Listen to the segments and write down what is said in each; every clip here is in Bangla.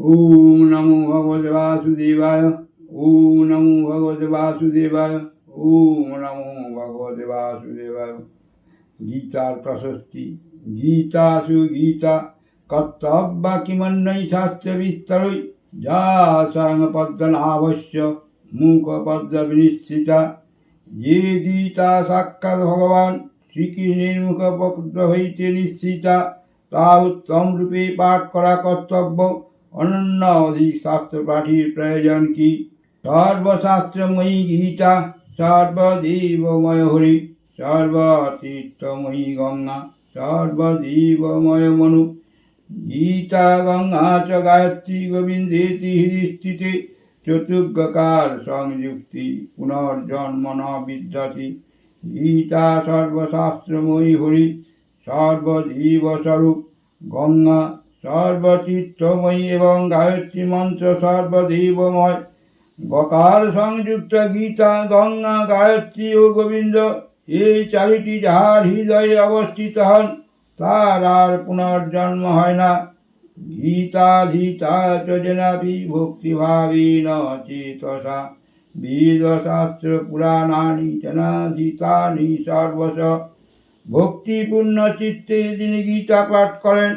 ওম নমো ভগবতে বাসুদেবায় ওম নমো ভগবতে বাসুদেবায় ওম নমো ভগবতে বাসুদেবায় গীতার প্রশস্তি গীতাসু গীতা কর্তব্যা কিমন্নৈ শাস্ত্র যা সাং পদ্মনাভস্য মুখ পদ্ম যে সাক্ষাৎ ভগবান শ্রীকৃষ্ণের মুখ পদ্ম হইতে নিশ্চিতা তা উত্তম রূপে পাঠ করা কর্তব্য অনন্য অধিক শাস্ত্র পাঠীর প্রয়োজন কি? সর্বশাস্ত্রময়ী গীতা সর্বদেবময় হরি সর্বতীর্থময়ী গঙ্গা সর্বদেবময় মনু গীতা গঙ্গা চ গায়ত্রী গোবিন্দেতি হৃদি স্থিতে, চতুর্গকার সংযুক্তি পুনর্জন্ম ন বিদ্যতি। গীতা সর্বশাস্ত্রময়ী হরি, সর্বজীবস্বরূপ গঙ্গা সর্বতীর্থময়ী এবং গায়ত্রী মন্ত্র সর্বদেবময়। বকার সংযুক্ত গীতা, গঙ্গা, গায়ত্রী ও গোবিন্দ, এই চারিটি যাহার হৃদয়ে অবস্থিত হন তার আর পুনর্জন্ম হয় না। গীতাধীতা যোজনাপি ভক্তিভাবেন চেতসা। বেদশাস্ত্র পুরাণানি চনাধীতানি সর্বশ ভক্তিপূর্ণ চিত্তে যিনি গীতা পাঠ করেন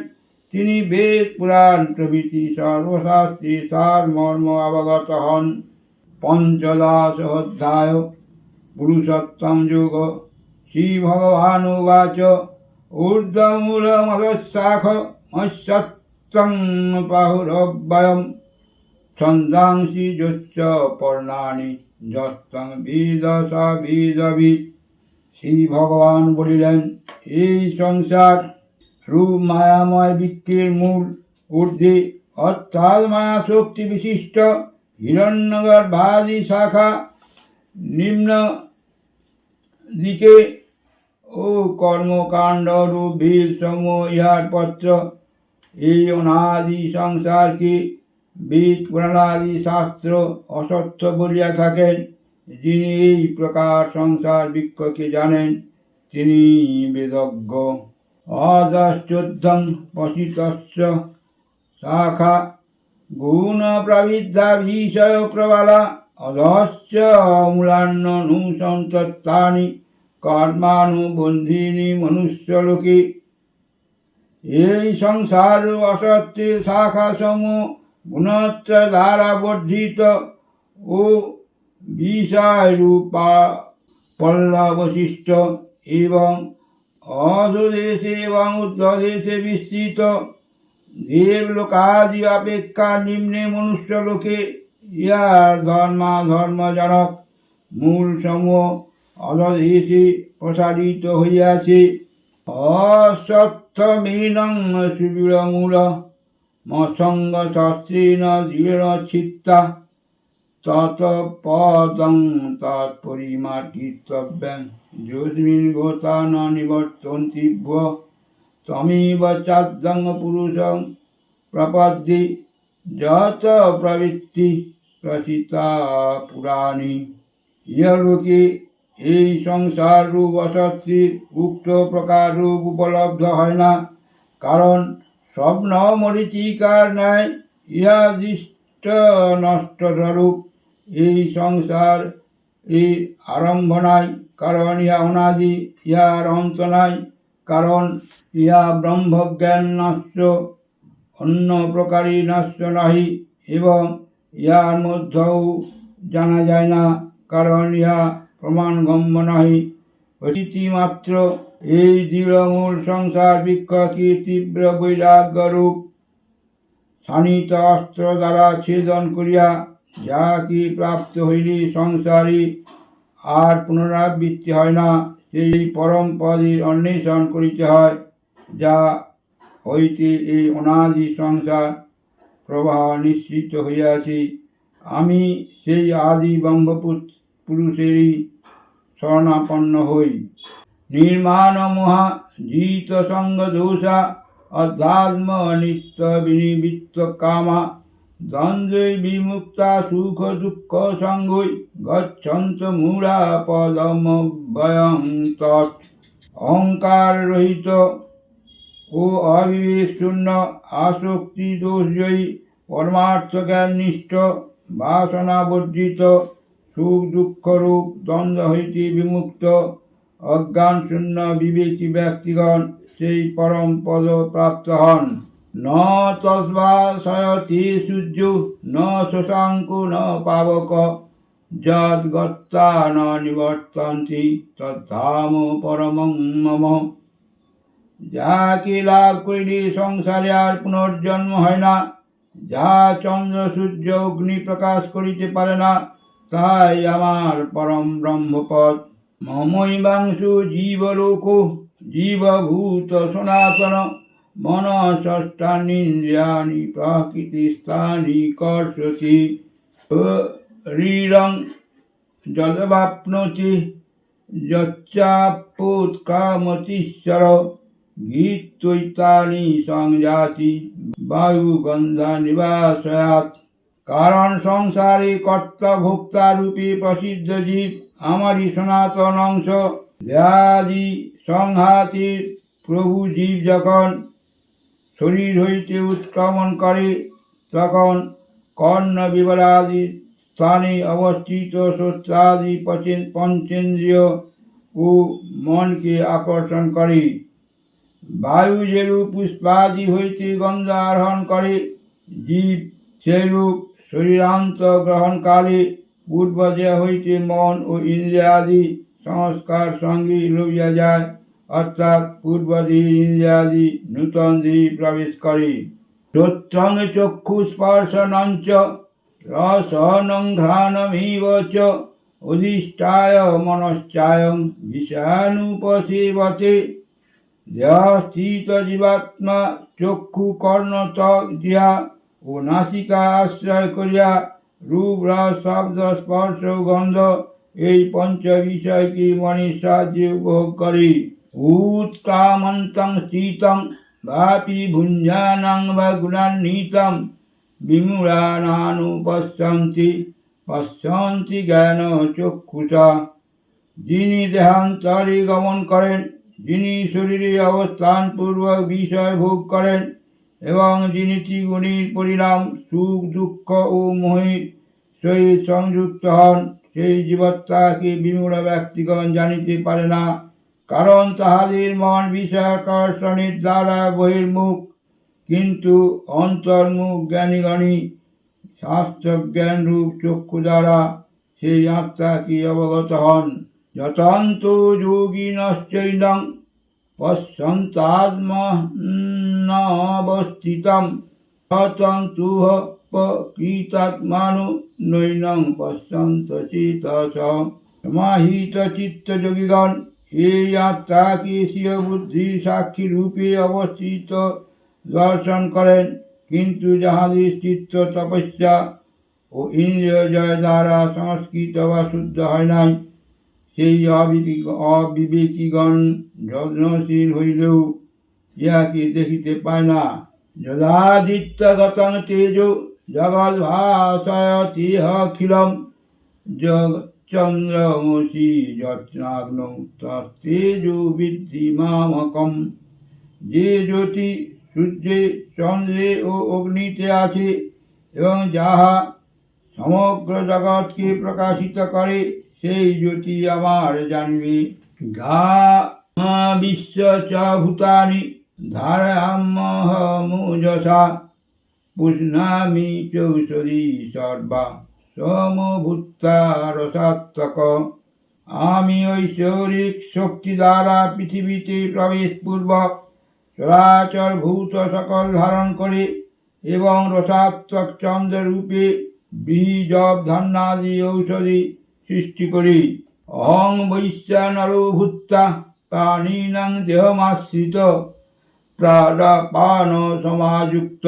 তিনি বেদ পুরাণ প্রভৃতি সর্বশাস্ত্রে সার মর্ম অবগত হন। পঞ্চদশ অধ্যায়, পুরুষোত্তম যুগ। শ্রীভগবানুবাচ ঊর্ধ্বমূলমদশাখ মৎসত্তং পাহুরব্যয়ম ছন্দাংসি যস্য পর্ণানি যস্তং বেদ স বেদবিদ শ্রী ভগবান বলিলেন, এই সংসার রূপ মায়াময় বৃত্তির মূল ঊর্ধ্বে অর্থাৎ মায়া শক্তি বিশিষ্ট হিরণ্যগর্ভাদি শাখা নিম্ন দিকে ও কর্মকাণ্ড রূপ ভীর সমূহ ইহার পত্র। এই অনাদি সংসারকে বেদ পুরাণাদি শাস্ত্র অসত্য বলিয়া থাকেন। যিনি এই প্রকার সংসার বৃক্ষকে জানেন, তিনি বেদজ্ঞ। প্রবিদ্ধা বিষয় প্রবলা অধশ্চ মূলান্ন নুসন্তত্তানি কর্মানুবন্ধিনী মনুষ্যলোকে এই সংসার অসত্যের শাখা সমূহ গুণত্র দ্বারা বর্ধিত ও বিষয় রূপা পল্লবশিষ্ট এবং অধদেশে এবং উদ্ধদেশে বিস্তৃত দেবলোকাদি অপেক্ষা নিম্নে মনুষ্য লোকে ইহার ধর্মা ধর্মজনক মূল সমূহ অধদেশে প্রসারিত হইয়াছে অসত্যমীনং সুবিড়মূল মসঙ্গ শস্ত্রেণ দৃঢ় চিত্তা তৎপদং তৎপরিমার্জিতব্যং। যস্মিन् গোতা ন নিবর্তন্তি ভুয় তমেব চাদ্যং পুরুষং প্রপদ্যে। যত প্রবৃত্তি প্রসিতা পুরাণী। ইহলোকে এই সংসার রূপ অসত্যের উক্ত প্রকার রূপ উপলব্ধ হয় না। কারণ স্বপ্ন মরিচিকার ন্যায় ইহা দৃষ্ট নষ্ট স্বরূপ। এই সংসার এই আরম্ভ নাই কারণ ইহা অনাদি ইহার অন্ত নাই, কারণ ইহা ব্রহ্মজ্ঞান নাশ্য অন্য প্রকারই নাশ্য নাহি, এবং ইহার মধ্যেও জানা যায় না, কারণ ইহা প্রমাণগম্য নাহি। অতিথিমাত্র এই দৃঢ়মূল সংসার বৃক্ষ কি তীব্র বৈরাগ্য রূপ, শানিত অস্ত্র দ্বারা ছেদন করিয়া যা কি প্রাপ্ত হইলে সংসারী, আর পুনরাবৃত্তি হয় না। সেই পরম পদের অন্বেষণ করিতে হয়, যা হইতে এই অনাদি সংসার প্রবাহ নিশ্চিত হইয়াছে। আমি সেই আদি ব্রহ্মপুত পুরুষেরই শরণাপন্ন হই। নির্মাণ মহা জিত সঙ্গ দোষা, অধ্যাত্ম নিত্য বিনিবৃত্ত কামা দ্বন্দ্বে বিমুক্তা সুখ দুঃখ সঙ্গই গচ্ছন্ত মূঢ়া পদম বয়ং তৎ। অহংকার রহিত ও অবিবেক শূন্য আসক্তি দোষজয়ী পরমার্থ জ্ঞান নিষ্ঠ বাসনা বর্জিত সুখ দুঃখ রূপ দ্বন্দ্ব হইতে বিমুক্ত অজ্ঞান শূন্য বিবেকী ব্যক্তিগণ সেই পরম পদ প্রাপ্ত হন। ন তস্বা সয়তি সূর্য, ন শশাঙ্কু, ন পাবক। যদ্গত্তা ন নিবর্তন্তি, তদ্ধাম পরমং মম। যাহাকে লাভ করিলে সংসারে আর পুনর্জন্ম হয় না যাহা চন্দ্র সূর্য অগ্নি প্রকাশ করিতে পারে না, তাই আমার পরম ব্রহ্মপদ। মমৈবাংশু জীবলোক, জীবভূত সনাতন। মনষ্টানীন্দ্রিয়াণি প্রকৃতিস্থানি কর্ষতি শরীরং যদবাপ্নোতি যচ্চাপুৎকামতিশ্বর গীতৈতানি সংজাতি বায়ুগন্ধা নিবাসয়াত কারণ সংসারে কর্তা ভোক্তা রূপে প্রসিদ্ধ জীব আমারই সনাতন অংশ। দেহাদি সংহাতির প্রভু জীব যখন শরীর হইতে উৎক্রমণ করে তখন কর্ণ বিবলাদি স্থানে অবস্থিত শ্রোত্রাদি পঞ্চেন্দ্রিয় ও মনকে আকর্ষণ করে। বায়ু যেরূপ পুষ্পাদি হইতে গন্ধ আরোহণ করে। জীব সেরূপ শরীরান্ত গ্রহণকালে পূর্বজে হইতে মন ও ইন্দ্রিয়াদি সংস্কার সঙ্গে লইয়া যায়। অর্থাৎ পূর্বদি ইন্দ্রিয়াদি নূতন দিই প্রবেশ করে। শ্রোত্রং চক্ষু স্পর্শনঞ্চ রসনং ঘ্রাণমিব চ অধিষ্ঠায় মনশ্চায়ং বিষয়ানুপসেবতে দেহস্থিত জীবাত্মা চক্ষু কর্ণ ত্বক জিহা ও নাসিকা আশ্রয় করিয়া রূপ শব্দ, স্পর্শ, গন্ধ, এই পঞ্চ বিষয়কে মনের সাহায্যে উপভোগ করে। স্থিতং ভাপি ভুঞ্জানং বা গুণান্বিতং বিমূঢ়ানানুপশ্যন্তি পশ্যন্তি জ্ঞান চক্ষুষা যিনি দেহান্তরে গমন করেন, যিনি শরীরে অবস্থান পূর্বক বিষয় ভোগ করেন, এবং যিনি ত্রিগুণীর পরিণাম, সুখ, দুঃখ ও মোহিত সহিত সংযুক্ত হন, সেই জীবত্তাকে বিমূঢ় ব্যক্তিগণ জানিতে পারে না। কারণ তাহাদের মন বিষয়াকর্ষণের দ্বারা বহির্মুখ, কিন্তু অন্তর্মুখ জ্ঞানীগণী শাস্ত্রজ্ঞান রূপ চক্ষু দ্বারা সেই আত্মা কি অবগত হন। যতন্ত যোগিনশ্চৈনং পশ্যন্তাত্মনবস্থিতম ততন্তুহ প্রকৃতাত্মানু নৈনং পশ্যন্ত চেতস সমাহিত চিত্ত যোগীগণ এই আত্মাকে স্বীয় বুদ্ধির সাক্ষী রূপে অবস্থিত। দর্শন করেন, কিন্তু যাহাদের চিত্ত তপস্যা ও ইন্দ্রিয় জয় দ্বারা সংস্কৃত বা শুদ্ধ হয় নাই, সেই অবিবেক, অবিবেকীগণ যত্নশীল হইলেও ইহাকে দেখিতে পায় না। যদাদিত্যগতং তেজ জগৎ ভাষয়তিহখিলম চন্দ্রমসি যত্নাগ্ন তেজো বিদ্ধি মামকম। যে জ্যোতি সূর্যে, চন্দ্রে ও অগ্নিতে আছে এবং যাহা সমগ্র জগৎকে প্রকাশিত করে, সেই জ্যোতি আমার জানবে। গা বিশ্ব চ ভূতানি ধারামহমুজসা পুষ্ণামি চৌষধি সর্বা। সমভূতা রসাত্মক। আমি ঐশ্বরিক শক্তি দ্বারা পৃথিবীতে প্রবেশ পূর্বক চরাচর ভূত সকল ধারণ করে এবং রসাত্মক চন্দ্র রূপে বীজ ধন্যাদি ঔষধি সৃষ্টি করি। অহং বৈশ্যানরো ভূত্তা প্রাণীনাং দেহমাশ্রিত প্রাণাপান সমাযুক্ত।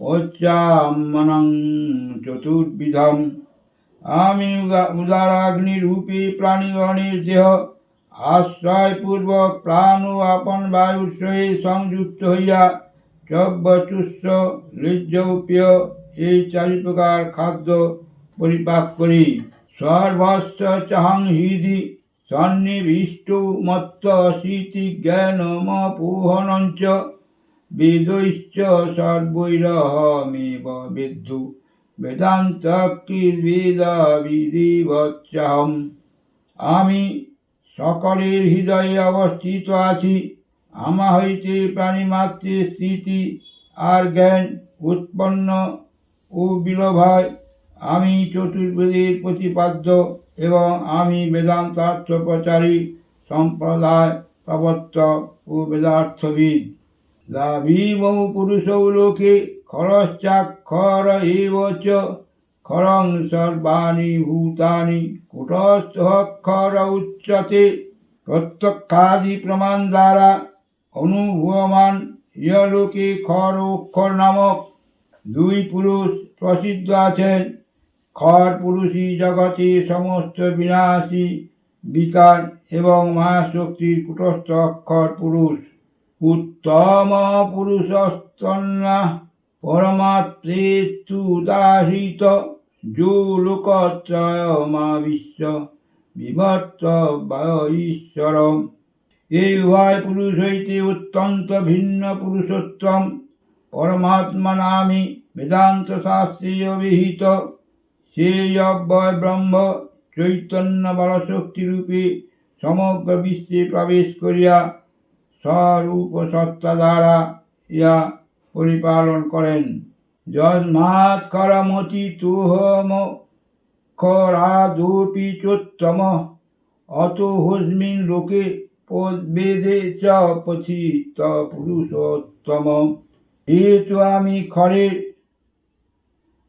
পশ্চামনং চতুর্বিধম। আমি উদা- উদারাগ্নি রূপে প্রাণীগণের দেহ আশ্রয়পূর্বক প্রাণ ও আপন বায়ুর সহিত সংযুক্ত হইয়া চব্যচুষ্য লিজ্জৌপ্য এই চারি প্রকার খাদ্য পরিপাক করি। সর্বস্ব চাহং হৃদি সন্নিবিষ্ট মত্ত অশীতি জ্ঞানমপোহনঞ্চ। বেদৈশ্চ সর্বৈরহমেব বেদ্যু বেদান্ত বেদ বিধিবচ্চাহম আমি সকলের হৃদয়ে অবস্থিত আছি। আমা হইতে প্রাণীমাত্রের স্থিতি আর জ্ঞান উৎপন্ন ও বিলোভ হয় আমি চতুর্বেদের প্রতিপাদ্য এবং আমি বেদান্তার্থ প্রচারী সম্প্রদায় প্রবর্তক ও বেদার্থবিদ। লাভীমৌ পুরুষৌ লোকে খরশ্চাক্ষর এব খরং সর্বাণি ভূতানি কুটস্থ অক্ষর উচ্চতে প্রত্যক্ষাদি প্রমাণ দ্বারা অনুভবমান ইয়লোকে খর অক্ষর নামক দুই পুরুষ প্রসিদ্ধ আছেন। খর পুরুষই জগতে সমস্ত বিনাশী বিকার এবং মহাশক্তির কুটস্থ অক্ষর পুরুষ। উত্তম উদাহৃত যো লোকত্রয় বিশ্ব বিভক্ত ঈশ্বর এই উভয় পুরুষ হইতে অত্যন্ত ভিন্ন পুরুষোত্তম পরমাত্মা নামে বেদান্ত শাস্ত্রে অভিহিত সেই অব্যয় ব্রহ্ম চৈতন্য বলশক্তিরূপে সমগ্র বিশ্বে প্রবেশ করিয়া স্বরূপ সত্তা দ্বারা ইয়া পরিপালন করেন। যস্মাৎ করমতি তুহম খরাদুপি চোত্তম, অত হুস্মিন লোকে বেদে চ পথিত পুরুষোত্তম। যেহেতু আমি খরের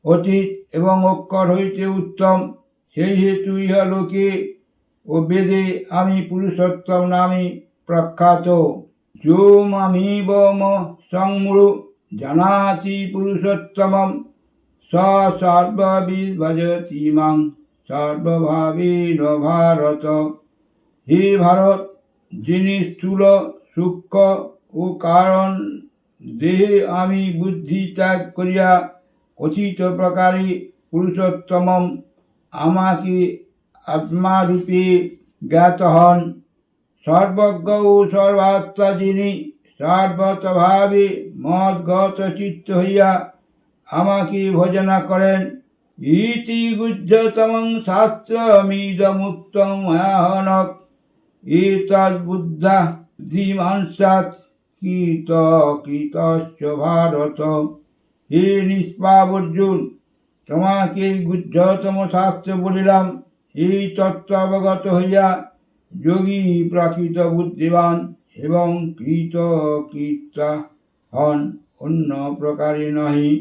অতীত এবং অক্ষর হইতে উত্তম, সেই হেতু ইহা লোকে ও বেদে আমি পুরুষোত্তম নামে প্রখ্যাত। যোম আমি বম সংমূঢ় জানাতি পুরুষোত্তমম স সর্ববিদ মাং ভারত হে ভারত যিনি স্থূল সূক্ষ্ম ও কারণ দেহে আমি বুদ্ধি ত্যাগ করিয়া কথিত প্রকারে পুরুষোত্তমম আমাকে আত্মারূপে জ্ঞাত হন। সর্বজ্ঞ সর্বাত্মা যিনি সর্বতভাবে মদগত চিত্ত হইয়া আমাকে ভোজনা করেন, ইতি গুহ্যতম শাস্ত্রমিদমুক্তম ময়াহনক এতদ্বুদ্ধা ধীমাংসাৎ কীত কীতশ্চ ভারত। হে নিষ্পাপ অর্জুন তোমাকে গুহ্যতম শাস্ত্র বলিলাম, এই তত্ত্ব অবগত হইয়া যোগী প্রকৃত বুদ্ধিবান এবং কৃত কীর্তা হন, অন্য প্রকারে নহি।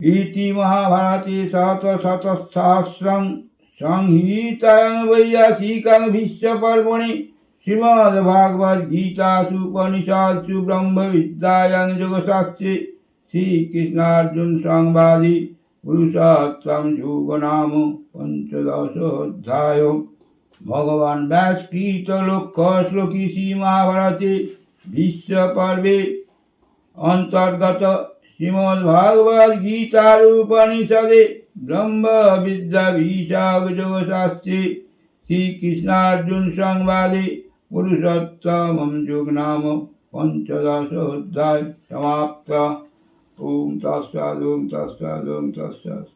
ইতি মহাভারতে শত শত সহস্রং সংহিতাং বৈয়াসিকাং ভীষ্ম পর্বণি শ্রীমদ্ভাগবত গীতাসু উপনিষৎসু ব্রহ্ম বিদ্যায়াং যোগশাস্ত্রে শ্রীকৃষ্ণার্জুন সংবাদী পুরুষোত্তম যুগ নাম ভগবান ব্যাসকৃত লক্ষ্য শ্লোকী শ্রী মহাভারতে বিশ্ব পর্বে অন্তর্গত শ্রীমদ্ ভাগবত গীতার উপনিষদে ব্রহ্ম বিদ্যা বিশাখ যোগশাস্ত্রে শ্রীকৃষ্ণার্জুন সংবাদে পুরুষোত্তম যুগ নাম পঞ্চদশ অধ্যায় সমাপ্ত। ওম তৎসাদ ওম তৎসাদ ওম তৎসাদ